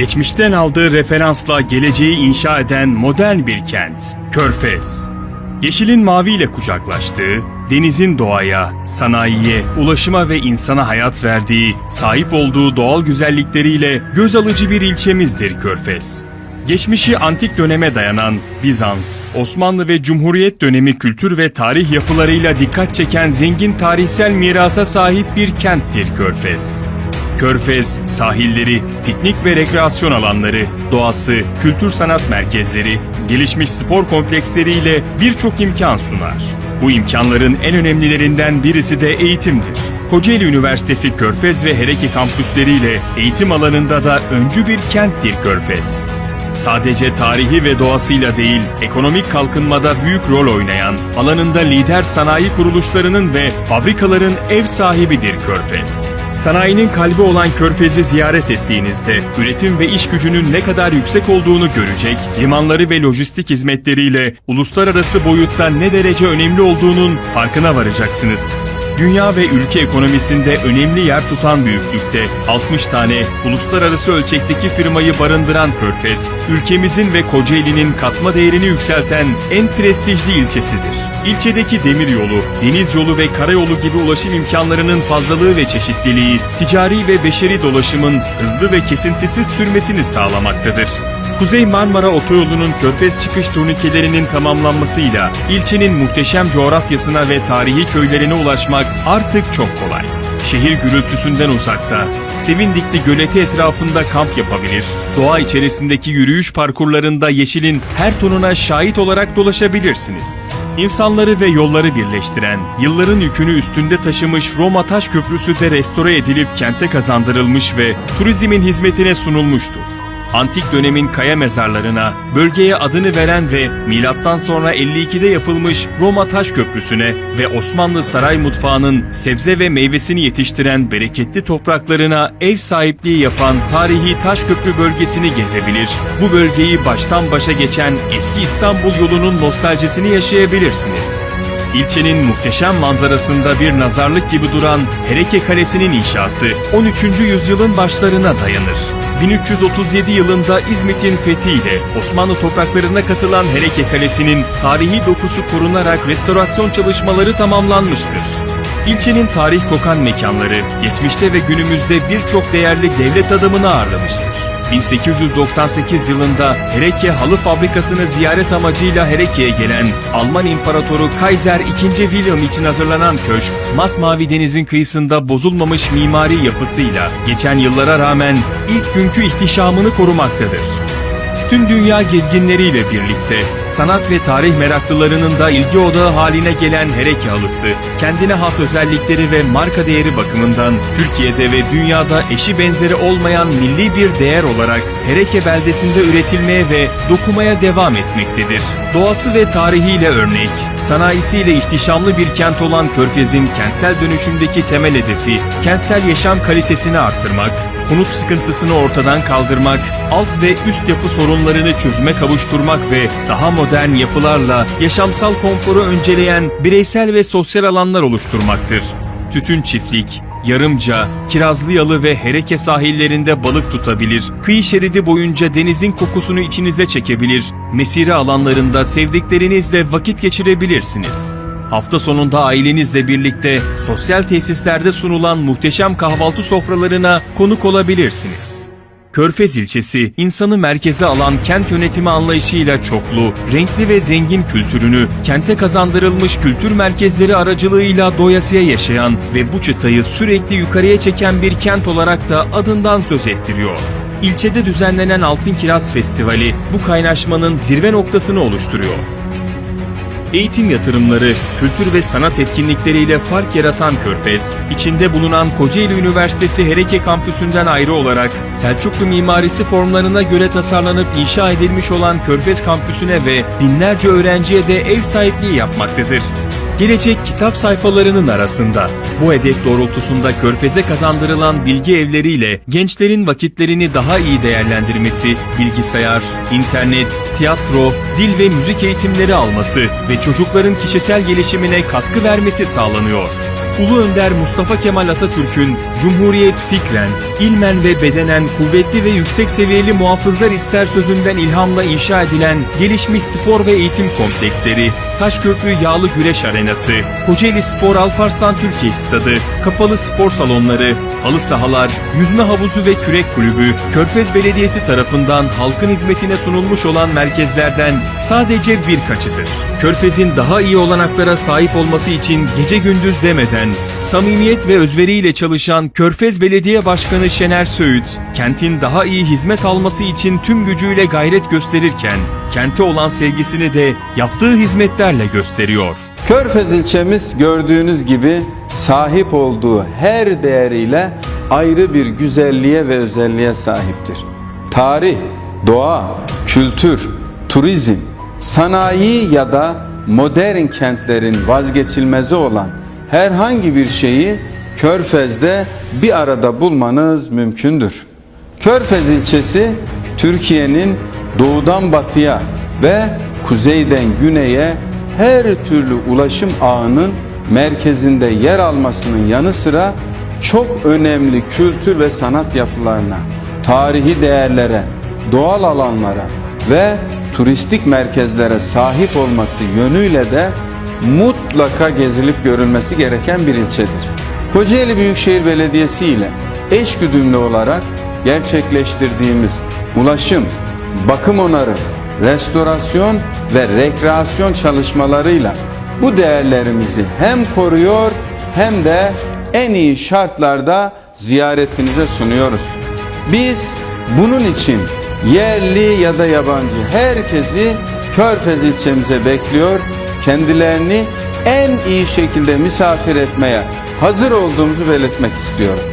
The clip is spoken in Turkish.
Geçmişten aldığı referansla geleceği inşa eden modern bir kent, Körfez. Yeşilin maviyle kucaklaştığı, denizin doğaya, sanayiye, ulaşıma ve insana hayat verdiği, sahip olduğu doğal güzellikleriyle göz alıcı bir ilçemizdir Körfez. Geçmişi antik döneme dayanan Bizans, Osmanlı ve Cumhuriyet dönemi kültür ve tarih yapılarıyla dikkat çeken zengin tarihsel mirasa sahip bir kenttir Körfez. Körfez, sahilleri, piknik ve rekreasyon alanları, doğası, kültür sanat merkezleri, gelişmiş spor kompleksleriyle birçok imkan sunar. Bu imkanların en önemlilerinden birisi de eğitimdir. Kocaeli Üniversitesi Körfez ve Hereki kampüsleriyle eğitim alanında da öncü bir kenttir Körfez. Sadece tarihi ve doğasıyla değil, ekonomik kalkınmada büyük rol oynayan, alanında lider sanayi kuruluşlarının ve fabrikaların ev sahibidir Körfez. Sanayinin kalbi olan Körfez'i ziyaret ettiğinizde, üretim ve iş gücünün ne kadar yüksek olduğunu görecek, limanları ve lojistik hizmetleriyle uluslararası boyutta ne derece önemli olduğunun farkına varacaksınız dünya ve ülke ekonomisinde önemli yer tutan büyüklükte 60 tane uluslararası ölçekteki firmayı barındıran Körfez, ülkemizin ve Kocaeli'nin katma değerini yükselten en prestijli ilçesidir. İlçedeki demiryolu, deniz yolu ve karayolu gibi ulaşım imkanlarının fazlalığı ve çeşitliliği, ticari ve beşeri dolaşımın hızlı ve kesintisiz sürmesini sağlamaktadır. Kuzey Marmara Otoyolu'nun Körfez çıkış turnikelerinin tamamlanmasıyla ilçenin muhteşem coğrafyasına ve tarihi köylerine ulaşmak artık çok kolay. Şehir gürültüsünden uzakta, Sevindikli göleti etrafında kamp yapabilir, doğa içerisindeki yürüyüş parkurlarında yeşilin her tonuna şahit olarak dolaşabilirsiniz. İnsanları ve yolları birleştiren, yılların yükünü üstünde taşımış Roma Taş Köprüsü de restore edilip kente kazandırılmış ve turizmin hizmetine sunulmuştur antik dönemin kaya mezarlarına, bölgeye adını veren ve milattan sonra 52'de yapılmış Roma Taş Köprüsü'ne ve Osmanlı saray mutfağının sebze ve meyvesini yetiştiren bereketli topraklarına ev sahipliği yapan tarihi Taşköprü bölgesini gezebilir. Bu bölgeyi baştan başa geçen eski İstanbul yolunun nostaljisini yaşayabilirsiniz. İlçenin muhteşem manzarasında bir nazarlık gibi duran Hereke Kalesi'nin inşası 13. yüzyılın başlarına dayanır. 1337 yılında İzmit'in fethiyle Osmanlı topraklarına katılan Hereke Kalesi'nin tarihi dokusu korunarak restorasyon çalışmaları tamamlanmıştır. İlçenin tarih kokan mekanları, geçmişte ve günümüzde birçok değerli devlet adamını ağırlamıştır. 1898 yılında Hereke Halı Fabrikası'nı ziyaret amacıyla Hereke'ye gelen Alman İmparatoru Kaiser II. William için hazırlanan köşk, masmavi denizin kıyısında bozulmamış mimari yapısıyla geçen yıllara rağmen ilk günkü ihtişamını korumaktadır. Tüm dünya gezginleriyle birlikte sanat ve tarih meraklılarının da ilgi odağı haline gelen Hereke halısı, kendine has özellikleri ve marka değeri bakımından Türkiye'de ve dünyada eşi benzeri olmayan milli bir değer olarak Hereke beldesinde üretilmeye ve dokumaya devam etmektedir. Doğası ve tarihiyle örnek, sanayisiyle ihtişamlı bir kent olan Körfez'in kentsel dönüşümdeki temel hedefi, kentsel yaşam kalitesini arttırmak, konut sıkıntısını ortadan kaldırmak, alt ve üst yapı sorunlarını çözüme kavuşturmak ve daha modern yapılarla yaşamsal konforu önceleyen bireysel ve sosyal alanlar oluşturmaktır. Tütün çiftlik, Yarımca, Kirazlıyalı ve Hereke sahillerinde balık tutabilir, kıyı şeridi boyunca denizin kokusunu içinize çekebilir, mesire alanlarında sevdiklerinizle vakit geçirebilirsiniz. Hafta sonunda ailenizle birlikte sosyal tesislerde sunulan muhteşem kahvaltı sofralarına konuk olabilirsiniz. Körfez ilçesi, insanı merkeze alan kent yönetimi anlayışıyla çoklu, renkli ve zengin kültürünü, kente kazandırılmış kültür merkezleri aracılığıyla doyasıya yaşayan ve bu çıtayı sürekli yukarıya çeken bir kent olarak da adından söz ettiriyor. İlçede düzenlenen Altın Kiraz Festivali bu kaynaşmanın zirve noktasını oluşturuyor. Eğitim yatırımları, kültür ve sanat etkinlikleriyle fark yaratan Körfez, içinde bulunan Kocaeli Üniversitesi Hereke Kampüsü'nden ayrı olarak Selçuklu mimarisi formlarına göre tasarlanıp inşa edilmiş olan Körfez Kampüsü'ne ve binlerce öğrenciye de ev sahipliği yapmaktadır. Gelecek kitap sayfalarının arasında bu hedef doğrultusunda Körfez'e kazandırılan bilgi evleriyle gençlerin vakitlerini daha iyi değerlendirmesi, bilgisayar, internet, tiyatro, dil ve müzik eğitimleri alması ve çocukların kişisel gelişimine katkı vermesi sağlanıyor. Ulu Önder Mustafa Kemal Atatürk'ün Cumhuriyet fikren, ilmen ve bedenen kuvvetli ve yüksek seviyeli muhafızlar ister sözünden ilhamla inşa edilen gelişmiş spor ve eğitim kompleksleri, Taşköprü Yağlı Güreş Arenası, Kocaeli Spor Alparslan Türkiye Stadı, kapalı spor salonları, halı sahalar, yüzme havuzu ve kürek kulübü, Körfez Belediyesi tarafından halkın hizmetine sunulmuş olan merkezlerden sadece birkaçıdır. Körfez'in daha iyi olanaklara sahip olması için gece gündüz demeden, samimiyet ve özveriyle çalışan Körfez Belediye Başkanı Şener Söğüt, kentin daha iyi hizmet alması için tüm gücüyle gayret gösterirken, kente olan sevgisini de yaptığı hizmetlerle gösteriyor. Körfez ilçemiz gördüğünüz gibi sahip olduğu her değeriyle ayrı bir güzelliğe ve özelliğe sahiptir. Tarih, doğa, kültür, turizm, sanayi ya da modern kentlerin vazgeçilmezi olan herhangi bir şeyi Körfez'de bir arada bulmanız mümkündür. Körfez ilçesi Türkiye'nin doğudan batıya ve kuzeyden güneye her türlü ulaşım ağının merkezinde yer almasının yanı sıra çok önemli kültür ve sanat yapılarına, tarihi değerlere, doğal alanlara ve turistik merkezlere sahip olması yönüyle de mutlaka gezilip görülmesi gereken bir ilçedir. Kocaeli Büyükşehir Belediyesi ile eşgüdümlü olarak gerçekleştirdiğimiz ulaşım, bakım onarı, restorasyon ve rekreasyon çalışmalarıyla bu değerlerimizi hem koruyor hem de en iyi şartlarda ziyaretinize sunuyoruz. Biz bunun için yerli ya da yabancı herkesi Körfez ilçemize bekliyor. Kendilerini en iyi şekilde misafir etmeye hazır olduğumuzu belirtmek istiyorum.